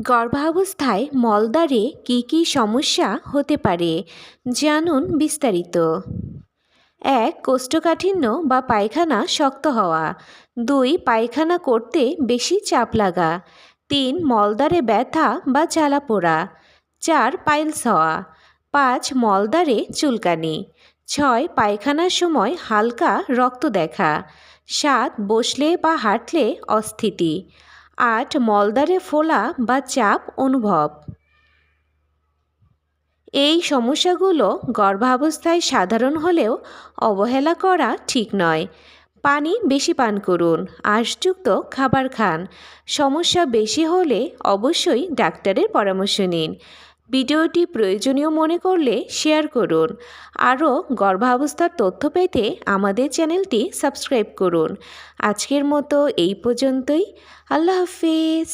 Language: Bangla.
গর্ভাবস্থায় মলদ্বারে কী কী সমস্যা হতে পারে জানুন বিস্তারিত। এক, কোষ্ঠকাঠিন্য বা পায়খানা শক্ত হওয়া। দুই, পায়খানা করতে বেশি চাপ লাগা। তিন, মলদ্বারে ব্যথা বা জ্বালা পোড়া। চার, পাইলস হওয়া। পাঁচ, মলদ্বারে চুলকানি। ছয়, পায়খানার সময় হালকা রক্ত দেখা। সাত, বসলে বা হাঁটলে অস্থিতি। আট মলদারে ফোলা বা চাপ অনুভব। এই সমস্যাগুলো গর্ভাবস্থায় সাধারণ হলেও অবহেলা করা ঠিক নয়। পানি বেশি পান করুন, আশযুক্ত খাবার খান। সমস্যা বেশি হলে অবশ্যই ডাক্তারের পরামর্শ নিন। ভিডিওটি প্রয়োজনীয় মনে করলে শেয়ার করুন। আরও গর্ভাবস্থার তথ্য পেতে আমাদের চ্যানেলটি সাবস্ক্রাইব করুন। আজকের মতো এই পর্যন্তই। আল্লাহ হাফিজ।